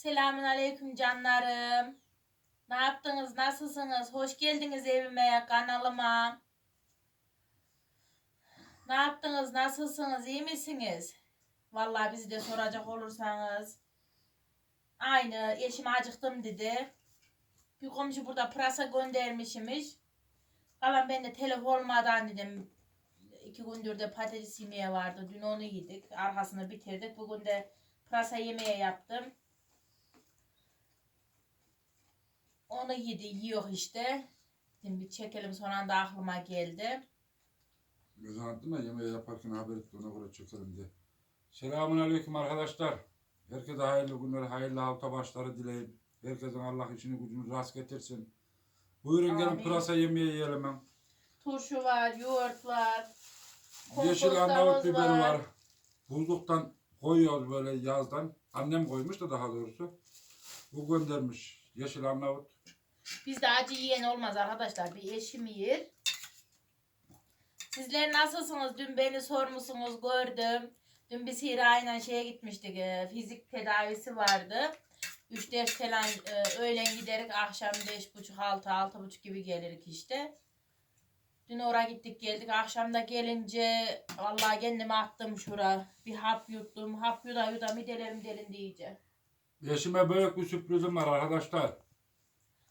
Selamun aleyküm canlarım. Ne yaptınız? Nasılsınız? Hoş geldiniz evime, kanalıma. Ne yaptınız? Nasılsınız? İyi misiniz? Vallahi bizi de soracak olursanız. Aynı eşim acıktım dedi. Bir komşu burada pırasa göndermişmiş. Kalan ben de telef olmadan dedim. İki gündür de patates yemeği vardı. Dün onu yedik. Arkasını bitirdik. Bugün de pırasa yemeği yaptım. Onu yedi, yiyor işte. Dedim bir çekelim son anda aklıma geldi. Gözün attım ya yemeği yaparken haber etti ona göre çekelim diye. Selamun aleyküm arkadaşlar. Herkese hayırlı günler, hayırlı hafta başları dileyim. Herkesin Allah işini gücünü rast getirsin. Buyurun gelin pırasa yemeği yiyelim hem. Turşu var, yoğurt var. Yeşil kompost Arnavut biberi var. Buzluktan koyuyoruz böyle yazdan. Annem koymuş da daha doğrusu. Bu göndermiş. Yeşil Arnavut. Bizde acı yiyen olmaz arkadaşlar. Bir eşim yer. Sizler nasılsınız? Dün beni sormuşsunuz gördüm. Dün biz Hira'yla şeye gitmiştik. e, Fizik tedavisi vardı. 3 ders falan e, öğlen giderik. Akşam 5.30 6 6.30 gibi gelirik işte. Dün oraya gittik geldik. Akşam da gelince vallahi kendimi attım şura. Bir hap yuttum. Hap yuda yuda midelerim delindi iyice. Yeşime büyük bir sürprizim var arkadaşlar.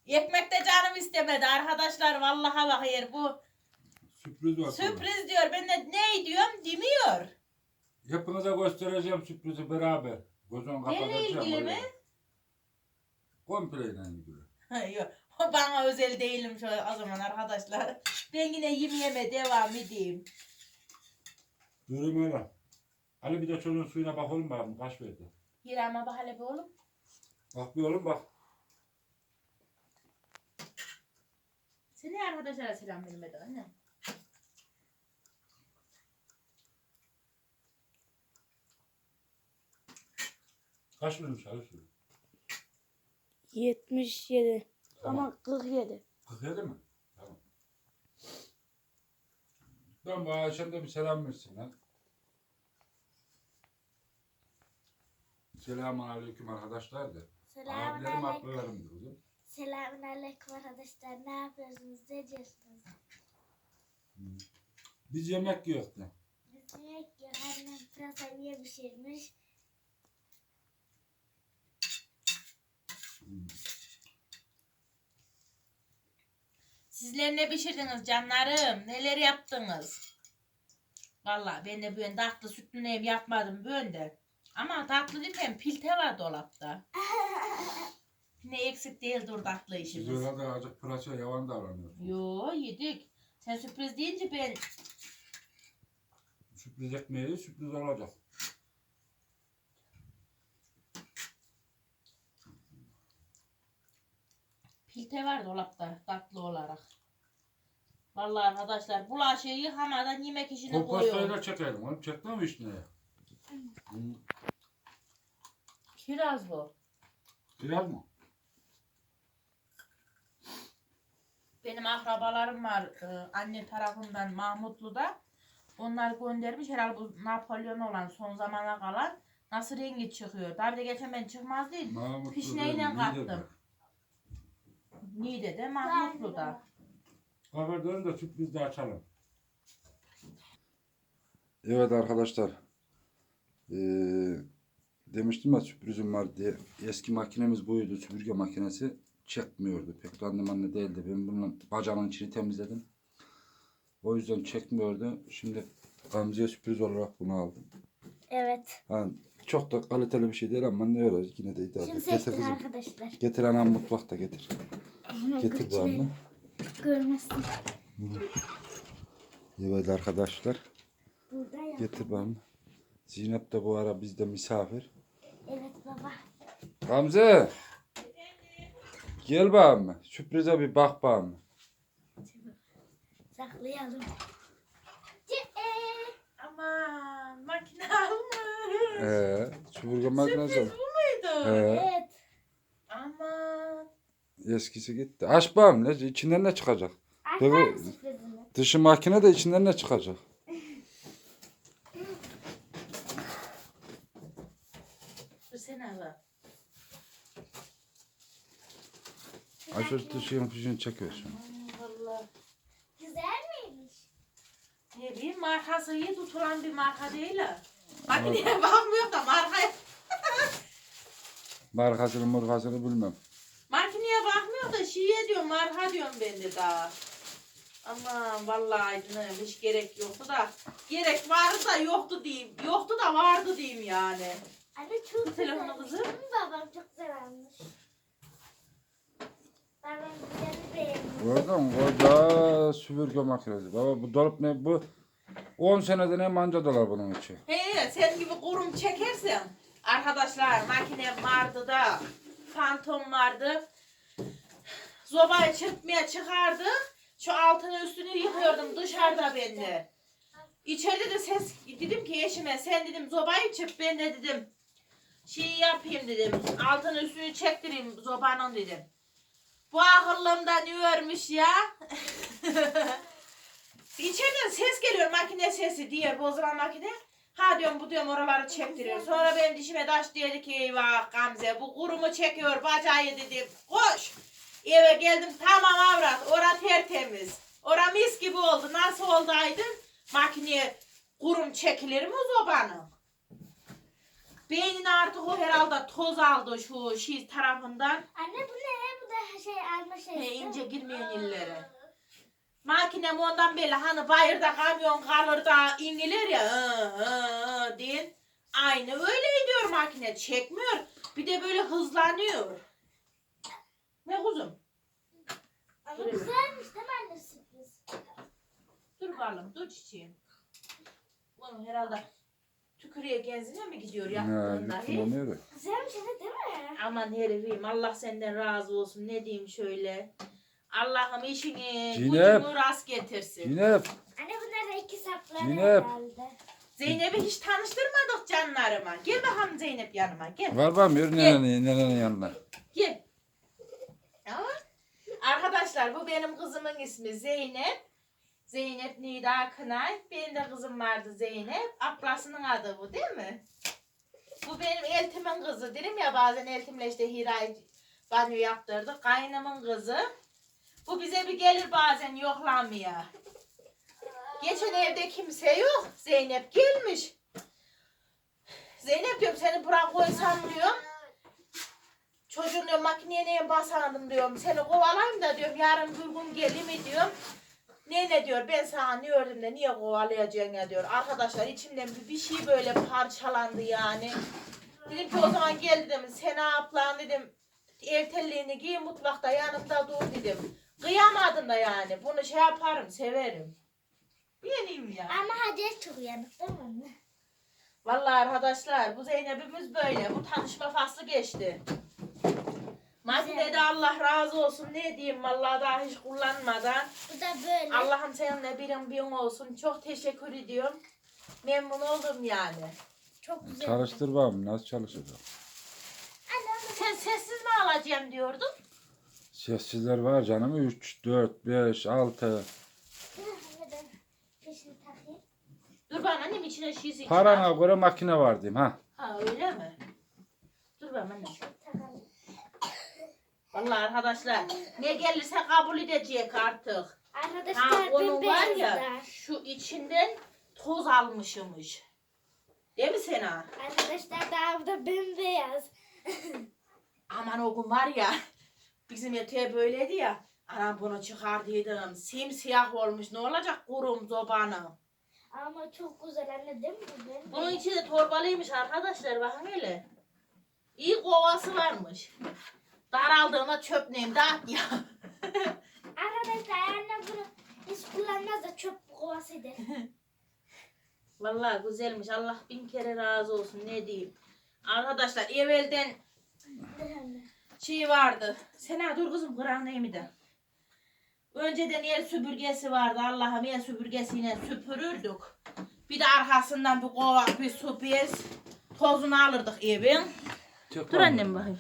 Ekmek de canım istemedi arkadaşlar. Vallahi bak yer bu. Sürpriz var. Sürpriz diyor. Ben de ne diyorum demiyor. Hepinize göstereceğim sürprizi beraber. Gözünü kapatacağım. ilgili öyle. mi? Komple ile ilgili. Yok. O bana özel değilim şu o zaman arkadaşlar. Ben yine yemeğime devam edeyim. Durum öyle. Ali bir de çocuğun suyuna bakalım bakalım kaç verdi. Hirama bak hele bir oğlum. Bak bir oğlum bak. Sen ne arkadaşlara selam vermedi annem? Kaç vermiş Ali suyu? 77 Tamam. ama 47. 47 mi? Tamam. Ben bu akşam da bir selam versin lan. Selamun aleyküm arkadaşlar da. Abilerim ablalarım kızım. Selamun aleyküm arkadaşlar. Ne yapıyorsunuz? Ne diyorsunuz? Biz yemek yiyoruz da. Biz yemek yiyor. Annem pırasa niye pişirmiş? Sizler ne pişirdiniz canlarım? Neler yaptınız? Vallahi ben de böyle tatlı sütlü neyim yapmadım böyle de. Ama tatlı derken pilte var dolapta. Ne eksik değildir tatlı Biz işimiz. de azıcık pırasa yavan davranıyoruz. Yo yedik. Sen sürpriz deyince ben Sürpriz ekmeği sürpriz olacak. pilte var dolapta tatlı olarak. Vallahi arkadaşlar bulaşığı yıkamadan yemek işine koyuyorum. Kompostayla çekelim. Onu çekme mi işine? Hı. Kiraz bu. Biraz mı? Benim akrabalarım var e, anne tarafından Mahmutlu'da. Onlar göndermiş herhalde bu Napolyon olan son zamana kalan nasıl rengi çıkıyor. Tabii de geçen ben çıkmaz değil. Mahmutlu Pişneyle değil, kattım. Niğde'de. Niğde'de Mahmutlu'da. Kafadan da sürpriz de açalım. Evet arkadaşlar. Ee, demiştim ya sürprizim var diye. Eski makinemiz buydu. Süpürge makinesi çekmiyordu. Pek randımanlı değildi. Ben bunun bacağının içini temizledim. O yüzden çekmiyordu. Şimdi Gamze'ye sürpriz olarak bunu aldım. Evet. Yani çok da kaliteli bir şey değil ama ne öyle yine de idare Şimdi kızım. arkadaşlar. Getir anam mutfakta getir. Getir bu anne. Görmesin. Evet arkadaşlar. Burada ya. Getir bana. Zeynep de bu ara bizde misafir. Evet baba. Gamze. Gel bana. Sürprize bir bak bana. Saklayalım. Aman makine almış. Ee, süpürge makinesi. Sürpriz bu muydu? Ee, Evet. Aman. eskisi gitti. Aç bana. Ne, içinden ne çıkacak? Açar mısın sürprizini? Dışı makine de içinden ne çıkacak? Dur sen al. Aşırı şeyin fişini çekiyorsun. Vallahi. Güzel miymiş? Ne bileyim markası iyi tutulan bir marka değil ha. Makineye bakmıyor da markaya. Markasını markasını bilmem. Makineye bakmıyor da şiye diyor marka diyorum ben de daha. Aman vallahi canım hiç gerek yoktu da. Gerek vardı da yoktu diyeyim. Yoktu da vardı diyeyim yani. Anne çok Bu telefonu kızım. Babam çok güzel almış. Babam güzel beğenmiş. Gördün mü? Koca süpürge makinesi. Baba bu dolap ne bu? 10 senede ne manca dolar bunun içi. He sen gibi kurum çekersen. Arkadaşlar makine vardı da. Fantom vardı. Zobayı çırpmaya çıkardı. Şu altını üstünü yıkıyordum dışarıda ben de. İçeride de ses dedim ki eşime sen dedim zobayı çırp ben de dedim. Şey yapayım dedim. Altını üstünü çektireyim zobanın dedim. Bu akıllımda ne örmüş ya? İçeriden ses geliyor makine sesi diye bozulan makine. Ha diyorum bu diyorum oraları çektiriyor. Sonra benim dişime taş dedi ki eyvah Gamze bu kurumu çekiyor bacağı dedim. Koş. Eve geldim tamam avrat ora tertemiz. Ora mis gibi oldu. Nasıl oldu Aydın? Makineye kurum çekilir mi zobanın? Beynin artık o herhalde toz aldı şu şey tarafından. Anne bu ne? Bu da şey alma şey. He, ince girmeyen illere. Makinem ondan belli hani bayırda kamyon kalır da inilir ya hı, hı, hı diye. Aynı öyle gidiyor makine çekmiyor. Bir de böyle hızlanıyor. Ne kuzum? Ama güzelmiş değil mi anne sürpriz? Dur bakalım dur çiçeğim. Bunu herhalde tükürüğe genzine mi gidiyor Ne onu yere. Güzelmiş anne değil mi? Aman herifim Allah senden razı olsun ne diyeyim şöyle. Allah'ım işini Zeynep. gücünü rast getirsin. Yine Anne bunlar da iki sapları Zeynep. herhalde. Zeynep'i hiç tanıştırmadık canlarıma. Gel bakalım Zeynep yanıma gel. var var mı? Yürü nenenin, nenenin yanına. Gel. Ama arkadaşlar bu benim kızımın ismi Zeynep. Zeynep Nida Kınay. Benim de kızım vardı Zeynep. Ablasının adı bu değil mi? Bu benim eltimin kızı. Dedim ya bazen eltimle işte Hira'yı banyo yaptırdık. Kaynımın kızı. Bu bize bir gelir bazen yoklanmaya. Geçen evde kimse yok. Zeynep gelmiş. Zeynep diyorum seni bırak koysam diyorum. Çocuğun diyorum makineye neye basandım diyorum. Seni kovalayayım da diyorum yarın bir gün geleyim diyorum. Ne ne diyor ben sana ne ördüm de niye kovalayacaksın ya diyor. Arkadaşlar içimden bir, bir şey böyle parçalandı yani. Dedim ki o zaman gel dedim sen ablan dedim ev telliğini giy mutfakta yanımda dur dedim. Kıyamadım da yani bunu şey yaparım severim. Yeniyim ya. Ama hadi çok uyanık değil mi anne? Vallahi arkadaşlar bu Zeynep'imiz böyle. Bu tanışma faslı geçti. Makinede Allah razı olsun ne diyeyim vallahi daha hiç kullanmadan. Bu da böyle. Allah'ım seninle birin bir olsun. Çok teşekkür ediyorum. Memnun oldum yani. Çok güzel. Çalıştır bakalım nasıl onu Sen sessiz mi alacağım diyordun? Sessizler var canım. 3, 4, 5, 6. Anne ben peşini takayım. Dur bana annem içine şişi. Parana göre makine var diyeyim ha. Ha öyle mi? Dur bana annem. Vallahi arkadaşlar ne gelirse kabul edecek artık. Ha Arkadaşlar onun ben var ya şu içinden toz almışımış. Değil mi Sena? Arkadaşlar daha bu da bembeyaz. Aman o gün var ya bizim yatağı böyleydi ya. Anam bunu çıkardıydım. Simsiyah olmuş. Ne olacak kurum zobanı. Ama çok güzel anne değil mi? bembeyaz? Bunun içi de torbalıymış arkadaşlar. Bakın hele. İyi kovası varmış. Daraldığında çöp neyim dağıt ya. Arkadaşlar anne bunu hiç kullanmaz da çöp kovasıdır. Vallahi güzelmiş. Allah bin kere razı olsun. Ne diyeyim. Arkadaşlar evvelden şey vardı. Sena dur kızım kıran neymi de. Önceden el süpürgesi vardı. Allah'ım el süpürgesiyle süpürürdük. Bir de arkasından bir kova bir su bez tozunu alırdık evin. Çek Dur annem bakayım.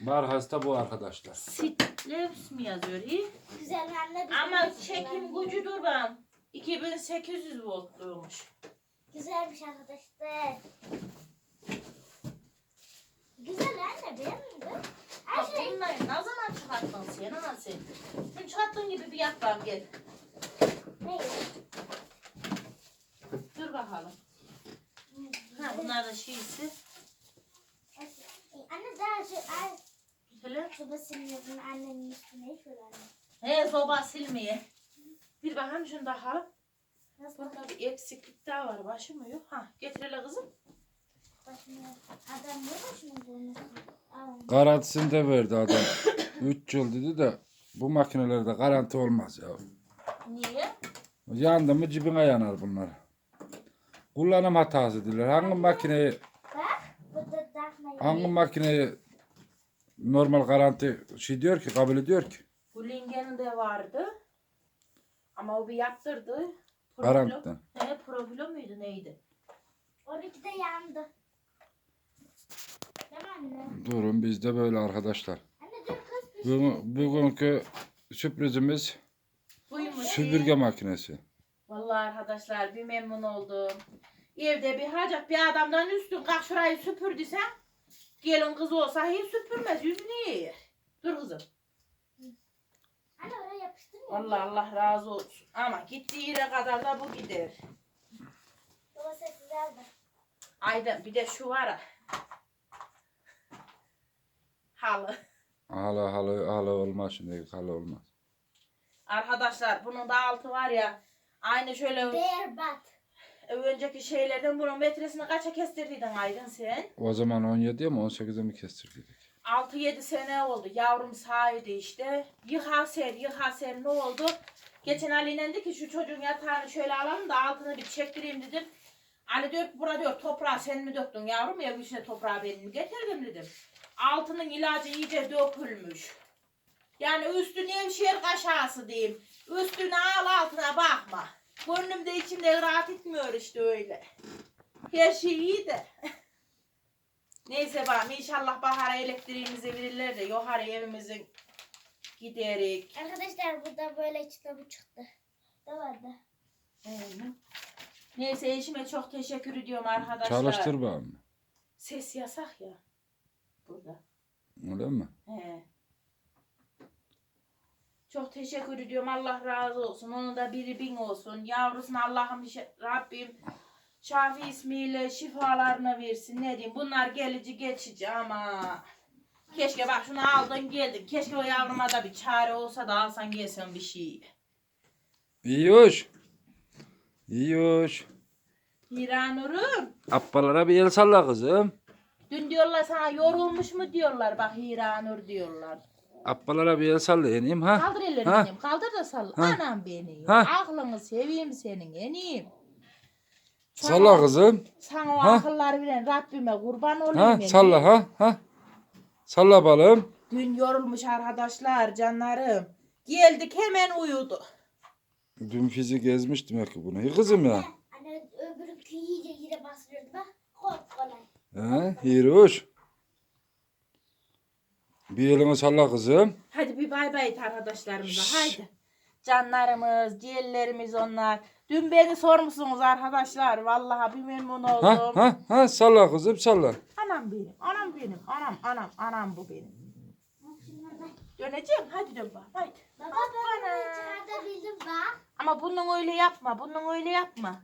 Markası da bu arkadaşlar. Sitleps mi yazıyor? İyi. güzel anne. bir Ama tanesi çekim var. gücü dur ben. 2800 voltluymuş. Güzelmiş arkadaşlar. Güzel anne beğendin mi? Her Bak şey bunlar ne zaman çıkar çıkarttın sen ha sen. Çıkarttığın gibi bir yap bakalım gel. Ne? Dur bakalım. Ha bunlar da şeysi. Anne daha şu ay Şöyle. soba silmiyordun annenin üstüne şöyle anne. He soba silmeye. Bir bakalım şunu da alalım. Nasıl Burada bir eksiklik daha var. Başı mı yok? Ha getir hele kızım. adam ne başına bunu? Al. Garantisini de verdi adam. 3 yıl dedi de bu makinelerde garanti olmaz ya. Niye? Yandı mı cibine yanar bunlar. Kullanım hatası diler. Hangi makineyi Bak burada takmayın. hangi makineyi normal garanti şey diyor ki kabul ediyor ki. Bu Lingen'in de vardı. Ama o bir yaptırdı. Profilo- Garantiden. He profilo muydu neydi? 12'de yandı. Değil mi anne? Durun bizde böyle arkadaşlar. Anne dur kız bir Bu, bugünkü sürprizimiz Buymuş. süpürge makinesi. Vallahi arkadaşlar bir memnun oldum. Evde bir hacak bir adamdan üstün kalk şurayı süpürdüysen gelin kız olsa hiç süpürmez yüzünü yer. Dur kızım. Anne oraya yapıştın ya. Vallahi Allah razı olsun. Ama gittiği yere kadar da bu gider. Baba sessiz al da. Aydan bir de şu var. ha. Halı. Halı halı halı olmaz şimdi halı olmaz. Arkadaşlar bunun da altı var ya. Aynı şöyle Berbat. Önceki şeylerden bunun metresini kaça kestirdiydin Aydın sen? O zaman 17 mi 18'e mi kestirdik? 6-7 sene oldu. Yavrum sahiydi işte. Yıha ser, yıha ser ne oldu? Geçen Ali dedi ki şu çocuğun yatağını şöyle alalım da altını bir çektireyim dedim. Ali diyor bura diyor toprağı sen mi döktün yavrum ya içine toprağı benim mi getirdim dedim. Altının ilacı iyice dökülmüş. Yani üstü nevşehir kaşası diyeyim. Üstüne al altına bakma. Gönlümde içimde rahat etmiyor işte öyle. Her şey iyi de. Neyse bakalım inşallah bahara elektriğimizi verirler de yukarı evimizin giderik. Arkadaşlar burada böyle kitabı çıktı. Da vardı. Aynen. Neyse eşime çok teşekkür ediyorum arkadaşlar. Çalıştır bana. Ses yasak ya. Burada. Öyle mi? He. Çok teşekkür ediyorum. Allah razı olsun. Onun da biri bin olsun. Yavrusuna Allah'ım Rabbim Şafi ismiyle şifalarını versin. Ne diyeyim? Bunlar gelici geçici ama keşke bak şunu aldın geldin. Keşke o yavruma da bir çare olsa da alsan gelsen bir şey. İyi hoş. Hiranur'um. Appalara bir el salla kızım. Dün diyorlar sana yorulmuş mu diyorlar. Bak Hiranur diyorlar. Appalara bir el salla yeneyim ha. Kaldır ellerini Ha. benim. Kaldır da sal. Ha. Anam benim. Ha. Aklını seveyim senin eneyim. Salla kızım. Sana o Ha. akılları veren Rabbime kurban olayım. Ha ben. salla ha ha. Salla balım. Dün yorulmuş arkadaşlar canlarım. Geldik hemen uyudu. Dün fizik gezmiştim ya ki bunu. İyi kızım ya. Anne öbürü iyice yere bastırıyordu bak. Çok kolay. Ha, iyi hoş. Bir elini salla kızım. Hadi bir bay bay et arkadaşlarımıza. Haydi. Canlarımız, ciğerlerimiz onlar. Dün beni sormuşsunuz arkadaşlar. Vallahi bir memnun oldum. Ha ha ha salla kızım salla. Anam benim, anam benim, anam, anam, anam bu benim. Döneceğim, hadi dön bak, haydi. Baba ben bunu çıkartabildim bak. Ama bunun öyle yapma, bunun öyle yapma.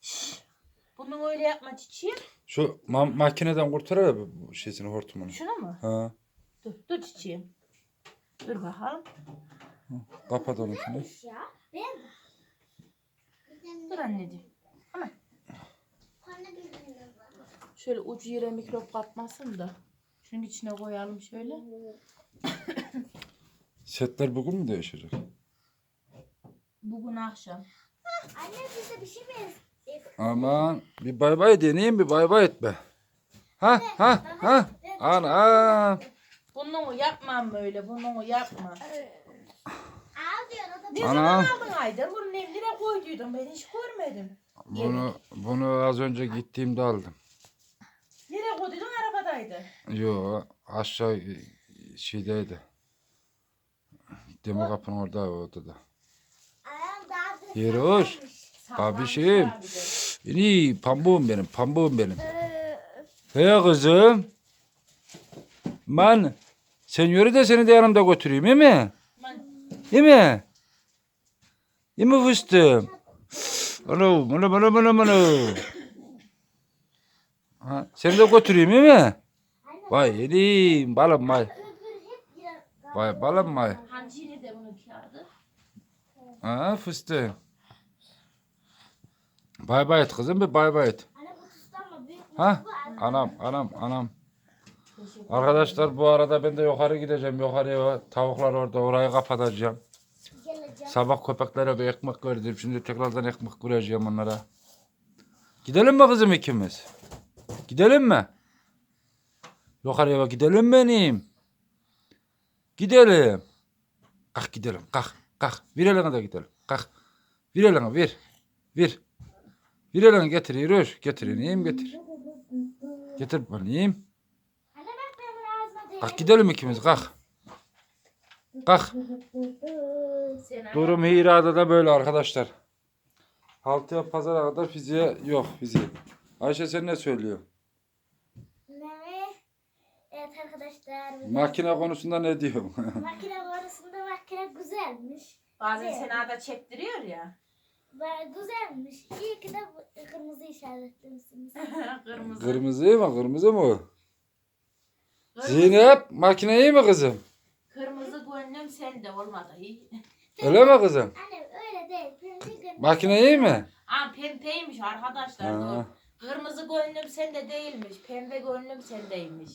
Şşş. Bunun öyle yapma çiçeğim. Şu ma- makineden kurtar ya bu bu şeysini hortumunu. Şunu mu? Ha. Dur, dur çiçeğim. Dur bakalım. Kapat onu şimdi. Neymiş ya? Ben Dur anneciğim. Anne bilmiyorum. Şöyle ucu yere mikrop kapmasın da. Şunun içine koyalım şöyle. Setler bugün mü değişecek? Bugün akşam. Anne bize bir şey mi? Aman bir bay bay deneyeyim bir bay bay et be. Ha ha ha. Ana. Bunu yapmam böyle, bunu yapma. Al diyor o da Ne Ana. zaman aldın Aydın? Bunu evlere koyduydum, ben hiç görmedim. Bunu bunu az önce gittiğimde aldım. Nereye koyduydun? Arabadaydı. Yo aşağı şeydeydi. Demir kapının orada o odada. Ayağım daha da Yeri hoş. Sallanmış de. İyi pambuğum benim pambuğum benim. He kızım. Man Sen yürü de seni de yanımda götüreyim iyi mi? İyi mi? İyi mi fıstığım? Anam anam anam anam. Ha, seni de götüreyim iyi mi? Vay yedim balım vay. Vay balım vay. Hancı nerede bunun kağıdı? Ha fıstığım. Bay bay et kızım bir bay bay et. Ha? Anam anam anam. Arkadaşlar bu arada ben de yukarı gideceğim. Yukarıya tavuklar orada orayı kapatacağım. Sabah köpeklere bir ekmek verdim. Şimdi tekrardan ekmek vereceğim onlara. Gidelim mi kızım ikimiz? Gidelim mi? Yukarıya bak gidelim benim. Gidelim. Kalk gidelim. Kalk. Kalk. Bir eline de gidelim. Kalk. Bir eline bir. Bir. Bir eline getir. Yürü. Getir. ineyim getir. Getir bana ineyim. Anne bak ben bunu ağzıma değdim. Kalk gidelim ikimiz. Kalk. Kalk. Durum Hira'da da böyle arkadaşlar. Haftaya pazara kadar fiziğe yok fiziğe. Ayşe sen ne söylüyor? Ne? Evet arkadaşlar. Makine konusunda ne diyor? Makine arasında makine güzelmiş. Bazen Evet. Sena'da çektiriyor ya. Güzelmiş. İyi ki de kırmızı işaretlemişsiniz. Kırmızı. Kırmızı mı? Kırmızı mı? Zeynep makine iyi mi kızım? Kırmızı gönlüm sende olmadı. iyi. Öyle mi kızım? Anne öyle değil. Makine iyi mi? Aa pembeymiş arkadaşlar. Ha. Kırmızı gönlüm sende değilmiş. Pembe gönlüm sendeymiş.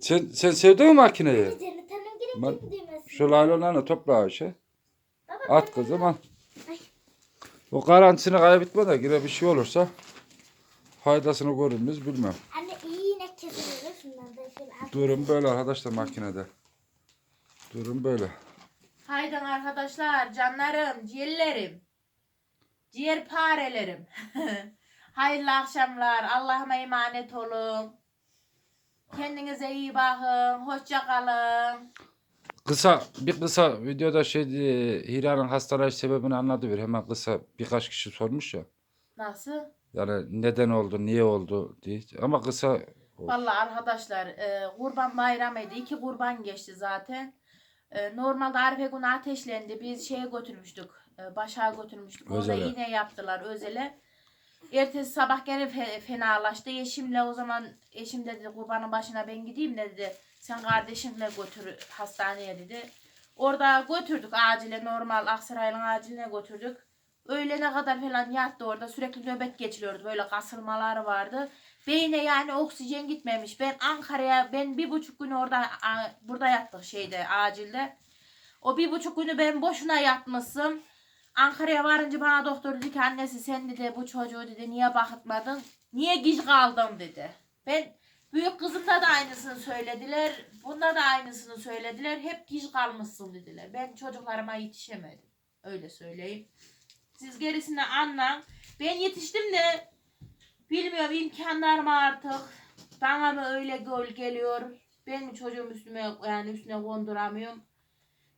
Sen, sen sevdin mi makineyi? Cennet Hanım düğmesi? Şu laylonlarını topla Ayşe. Baba, At kızım al. O garantisini kaybetme de yine bir şey olursa faydasını görür müyüz bilmem. Anne iyi inek kesilir. Şundan da şöyle at. Durum böyle arkadaşlar makinede. Durum böyle. Haydi arkadaşlar, canlarım, ciğerlerim, ciğerparelerim. Hayırlı akşamlar, Allah'ıma emanet olun. Kendinize iyi bakın, hoşça kalın. Kısa bir kısa videoda şey diye, Hira'nın hastalığı sebebini anlatıver. Hemen kısa birkaç kişi sormuş ya. Nasıl? Yani neden oldu, niye oldu diye. Ama kısa oldu. Vallahi arkadaşlar, e, kurban bayramıydı. İki kurban geçti zaten. E, normalde Arife günü ateşlendi. Biz şeye götürmüştük, e, başa götürmüştük. Orada Özele. iğne yaptılar özele. Ertesi sabah gene fe- fenalaştı. Eşimle o zaman eşim dedi kurbanın başına ben gideyim de dedi. Sen kardeşinle götür hastaneye dedi. Orada götürdük acile normal Aksaray'ın aciline götürdük. Öğlene kadar falan yattı orada sürekli nöbet geçiriyordu. Böyle kasılmaları vardı. Beyne yani oksijen gitmemiş. Ben Ankara'ya ben bir buçuk gün orada burada yattık şeyde acilde. O bir buçuk günü ben boşuna yatmışım. Ankara'ya varınca bana doktor dedi ki annesi sen dedi bu çocuğu dedi niye bakıtmadın? Niye giz kaldın dedi. Ben büyük kızımda da aynısını söylediler. Bunda da aynısını söylediler. Hep giz kalmışsın dediler. Ben çocuklarıma yetişemedim. Öyle söyleyeyim. Siz gerisini anlan. Ben yetiştim de bilmiyorum imkanlarım artık. Bana mı öyle göl geliyor? Ben mi çocuğum üstüme yani üstüne konduramıyorum?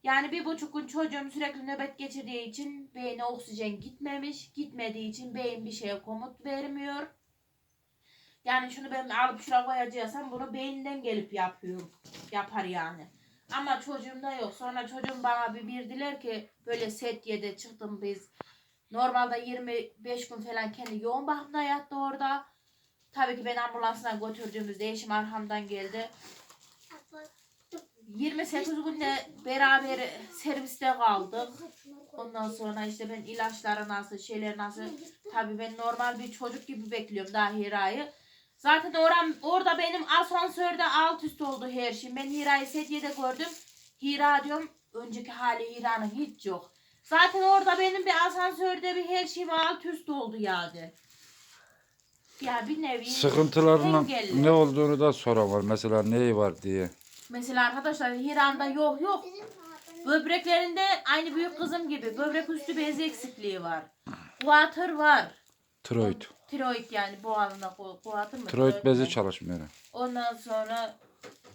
Yani bir buçuk gün çocuğum sürekli nöbet geçirdiği için beyne oksijen gitmemiş. Gitmediği için beyin bir şeye komut vermiyor. Yani şunu ben alıp şuraya koyacaksam bunu beyinden gelip yapıyorum. Yapar yani. Ama çocuğumda yok. Sonra çocuğum bana bir bildiler ki böyle set yedi çıktım biz. Normalde 25 gün falan kendi yoğun bakımda yattı orada. Tabii ki ben ambulansına götürdüğümüzde eşim arkamdan geldi. 28 günde beraber serviste kaldık. Ondan sonra işte ben ilaçları nasıl, şeyler nasıl. Tabii ben normal bir çocuk gibi bekliyorum daha Hira'yı. Zaten oram, orada benim asansörde alt üst oldu her şey. Ben Hira'yı sedyede gördüm. Hira diyorum, önceki hali Hira'nın hiç yok. Zaten orada benim bir asansörde bir her şeyim alt üst oldu yani. Ya bir nevi Sıkıntılarının engelli. ne olduğunu da soran var. Mesela neyi var diye. Mesela arkadaşlar Hira'nda yok yok. Böbreklerinde aynı büyük kızım gibi böbrek üstü bezi eksikliği var. Kuatır var. Tiroid. Tiroid yani boğazında ku- kuatır mı? Tiroid bezi çalışmıyor. Ondan sonra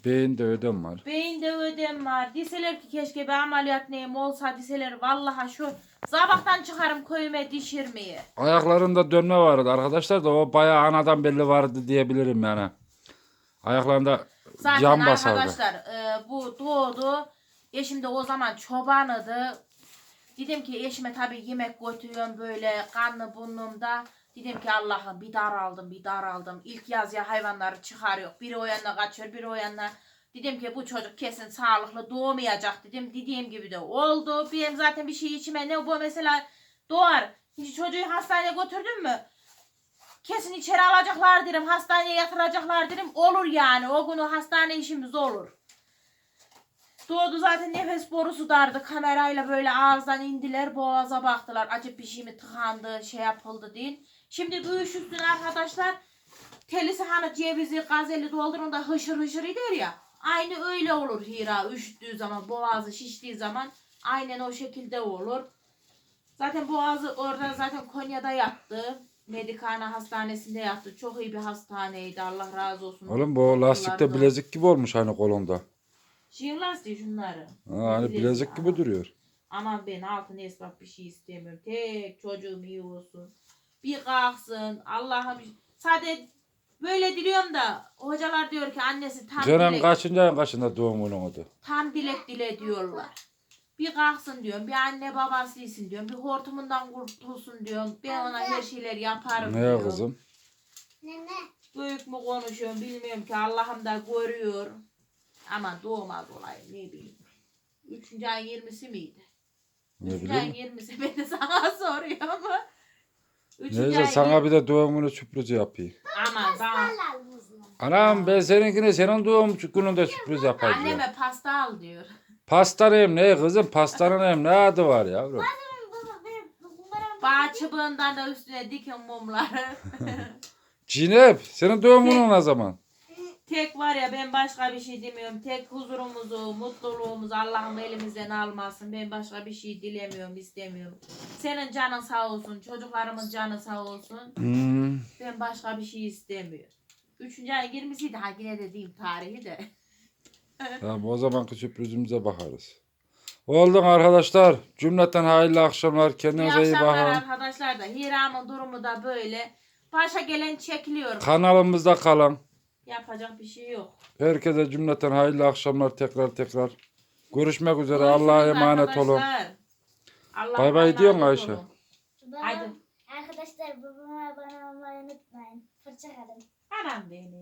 Beyinde ödem var. beyinde ödem var. Deseler ki keşke bir ameliyat neyim olsa deseler vallahi şu sabahtan çıkarım köyüme dişirmeye. Ayaklarında dönme vardı arkadaşlar da o bayağı anadan belli vardı diyebilirim yani. Ayaklarında Zaten Can basardı. arkadaşlar e, bu doğdu. Eşim de o zaman çobanıydı. Dedim ki eşime tabii yemek götürüyorum böyle kanlı burnumda. Dedim ki Allah'ım bir dar aldım bir dar aldım. İlk yaz ya hayvanları çıkarıyor. Biri o yanına kaçıyor biri o yanına. Dedim ki bu çocuk kesin sağlıklı doğmayacak dedim. Dediğim gibi de oldu. Benim zaten bir şey içime ne bu mesela doğar. Hiç çocuğu hastaneye götürdün mü? Kesin içeri alacaklar derim. Hastaneye yatıracaklar derim. Olur yani. O günü hastane işimiz olur. Doğdu zaten nefes borusu dardı. Kamerayla böyle ağızdan indiler. Boğaza baktılar. Acı bir şey mi tıkandı, şey yapıldı değil. Şimdi bu iş üstüne arkadaşlar telisi hani cevizi, gazeli doldurun da hışır hışır eder ya. Aynı öyle olur Hira üşüttüğü zaman, boğazı şiştiği zaman aynen o şekilde olur. Zaten boğazı orada zaten Konya'da yattı. Medikana hastanesinde yattı. Çok iyi bir hastaneydi. Allah razı olsun. Oğlum bu lastikte bilezik gibi olmuş hani kolonda. Şiir lastiği şunları. Ha, hani Bilezik gibi duruyor. Aman ben altın esbab bir şey istemiyorum. Tek çocuğum iyi olsun. Bir kalksın. Allah'ım. Sadece böyle diliyorum da hocalar diyor ki annesi tam Cenan dilek, kaçıncı kaçında doğum günün oldu? tam dilek dile diyorlar. Bir kalksın diyorum. Bir anne babası iyisin diyorum. Bir hortumundan kurtulsun diyorum. Ben ona her şeyler yaparım Ne diyorum. kızım? Nene. Büyük mü konuşuyorum bilmiyorum ki Allah'ım da görüyor. Ama doğmaz olayım ne bileyim. Üçüncü ayın yirmisi miydi? Ne Üçüncü ayın bileyim. yirmisi beni sana soruyor ama. Üçüncü Neyse ayın sana bir de doğum günü sürprizi yapayım. Aman bana. Mısın? Anam ben seninkine senin doğum gününde sürpriz yapacağım. Anneme pasta al diyor. Pastaneyim ne kızım? Pastaneyim ne adı var yavrum? Baba benim numaram. Bağ çubuğundan da üstüne dikin mumları. Cinep senin doğum günün ne zaman? Tek var ya ben başka bir şey demiyorum. Tek huzurumuzu, mutluluğumuzu Allah'ım elimizden almasın. Ben başka bir şey dilemiyorum, istemiyorum. Senin canın sağ olsun, çocuklarımın canı sağ olsun. Hmm. Ben başka bir şey istemiyorum. Üçüncü ay 20'siydi ha yine de diyeyim tarihi de. Tamam o zamanki sürprizimize bakarız. Oldu arkadaşlar. Cümleten hayırlı akşamlar. İyi Kendinize iyi akşamlar bakın. arkadaşlar da. Hira'mın durumu da böyle. Başa gelen çekiliyor. Kanalımızda kalın. Yapacak bir şey yok. Herkese cümleten hayırlı akşamlar tekrar tekrar. Görüşmek üzere. Görüşürüz Allah'a emanet olun. arkadaşlar. Allah'a Bay bay emanet diyorsun Ayşe. olun. Haydi. Arkadaşlar babama abone olmayı unutmayın. Hoşçakalın. Anam benim.